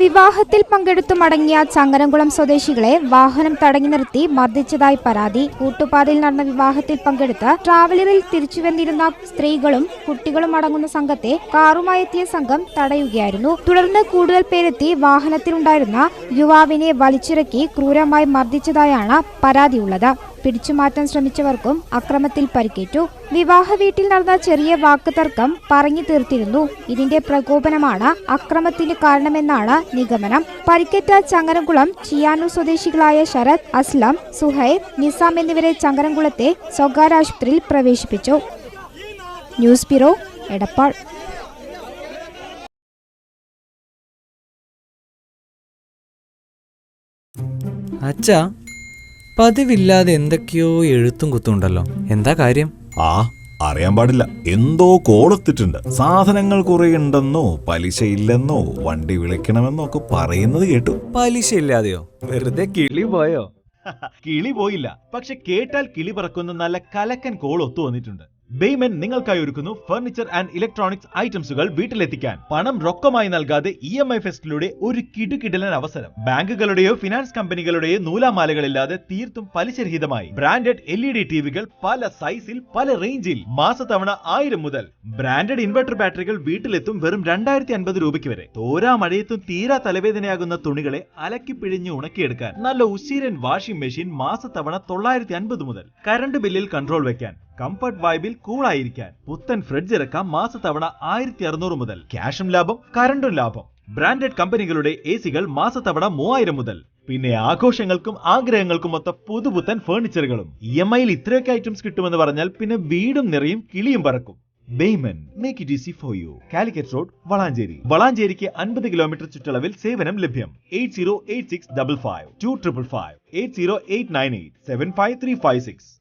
വിവാഹത്തിൽ പങ്കെടുത്തു മടങ്ങിയ ചങ്ങനംകുളം സ്വദേശികളെ വാഹനം തടഞ്ഞു നിർത്തി മർദ്ദിച്ചതായി പരാതി. കൂട്ടുപാതയിൽ നടന്ന വിവാഹത്തിൽ പങ്കെടുത്ത് ട്രാവലറിൽ തിരിച്ചു വന്നിരുന്ന സ്ത്രീകളും കുട്ടികളും അടങ്ങുന്ന സംഘത്തെ കാറുമായി എത്തിയ സംഘം തടയുകയായിരുന്നു. തുടർന്ന് കൂടുതൽ പേരെത്തി വാഹനത്തിലുണ്ടായിരുന്ന യുവാവിനെ വലിച്ചിറക്കി ക്രൂരമായി മർദ്ദിച്ചതായാണ് പരാതിയുള്ളത്. പിടിച്ചുമാറ്റാൻ ശ്രമിച്ചവർക്കും അക്രമത്തിൽ പരിക്കേറ്റു. വിവാഹ വീട്ടിൽ നടന്ന ചെറിയ വാക്ക് തർക്കം പറഞ്ഞു തീർത്തിരുന്നു. ഇതിന്റെ പ്രകോപനമാണ് അക്രമത്തിന് കാരണമെന്നാണ് നിഗമനം. പരിക്കേറ്റ ചങ്ങരംകുളം ചിയാനൂർ സ്വദേശികളായ ശരത് അസ്ലം സുഹൈബ് നിസാം എന്നിവരെ ചങ്ങരംകുളത്തെ സ്വകാര്യ ആശുപത്രിയിൽ പ്രവേശിപ്പിച്ചു. News bureau Edappal. അച്ഛാ പതിവില്ലാതെ എന്തൊക്കെയോ എഴുത്തും കുത്തുണ്ടല്ലോ എന്താ കാര്യം? ആ അറിയാൻ പാടില്ല. എന്തോ കോളെത്തിട്ടുണ്ട് സാധനങ്ങൾ കുറെ ഉണ്ടെന്നോ പലിശയില്ലെന്നോ വണ്ടി വിളിക്കണമെന്നോ ഒക്കെ പറയുന്നത് കേട്ടു. പലിശ ഇല്ലാതെയോ? വെറുതെ കിളി പോയോ? കിളി പോയില്ല. പക്ഷെ കേട്ടാൽ കിളി പറക്കുന്ന നല്ല കലക്കൻ കോൾ ഒത്തു വന്നിട്ടുണ്ട്. ബെയ്മൻ നിങ്ങൾക്കായി ഒരുക്കുന്നു ഫർണിച്ചർ ആൻഡ് ഇലക്ട്രോണിക്സ് ഐറ്റംസുകൾ വീട്ടിലെത്തിക്കാൻ. പണം റൊക്കമായി നൽകാതെ ഇ എം ഐ ഫെസ്റ്റിലൂടെ ഒരു കിടുകിടലൻ അവസരം. ബാങ്കുകളുടെയോ ഫിനാൻസ് കമ്പനികളുടെയോ നൂലാമാലകളില്ലാതെ തീർത്തും പലിശരഹിതമായി. ബ്രാൻഡഡ് എൽ ഇ ഡി ടിവികൾ പല സൈസിൽ പല റേഞ്ചിൽ മാസത്തവണ ആയിരം മുതൽ. ബ്രാൻഡഡ് ഇൻവെർട്ടർ ബാറ്ററികൾ വീട്ടിലെത്തും വെറും രണ്ടായിരത്തി അൻപത് രൂപയ്ക്ക് വരെ. തോരാ മഴയത്തും തീരാ തലവേദനയാകുന്ന തുണികളെ അലക്കി പിഴിഞ്ഞ് ഉണക്കിയെടുക്കാൻ. നല്ല ഉശീരൻ വാഷിംഗ് മെഷീൻ മാസത്തവണ തൊള്ളായിരത്തി അൻപത് മുതൽ. കറണ്ട് ബില്ലിൽ കൺട്രോൾ വെക്കാൻ. കംഫർട്ട് വൈബിൽ കൂളായിരിക്കാൻ പുത്തൻ ഫ്രിഡ്ജ് ഇറക്കാം മാസത്തവണ ആയിരത്തി അറുന്നൂറ് മുതൽ ക്യാഷും ലാഭം കറണ്ടും ലാഭം. ബ്രാൻഡഡ് കമ്പനികളുടെ എ സികൾ മാസത്തവണ മൂവായിരം മുതൽ. പിന്നെ ആഘോഷങ്ങൾക്കും ആഗ്രഹങ്ങൾക്കും ഒത്ത പുതുപുത്തൻ ഫേർണിച്ചറുകളും ഇ എം ഐയിൽ ഇത്രയൊക്കെ ഐറ്റംസ് കിട്ടുമെന്ന് പറഞ്ഞാൽ പിന്നെ വീടും നിറയും കിളിയും പറക്കും. ബെയ്മൻ make it easy for you Calicut road Valanchery. വളാഞ്ചേരിക്ക് അൻപത് കിലോമീറ്റർ ചുറ്റളവിൽ സേവനം ലഭ്യം. Eight zero eight six double five two triple five eight zero eight nine eight seven five three five six.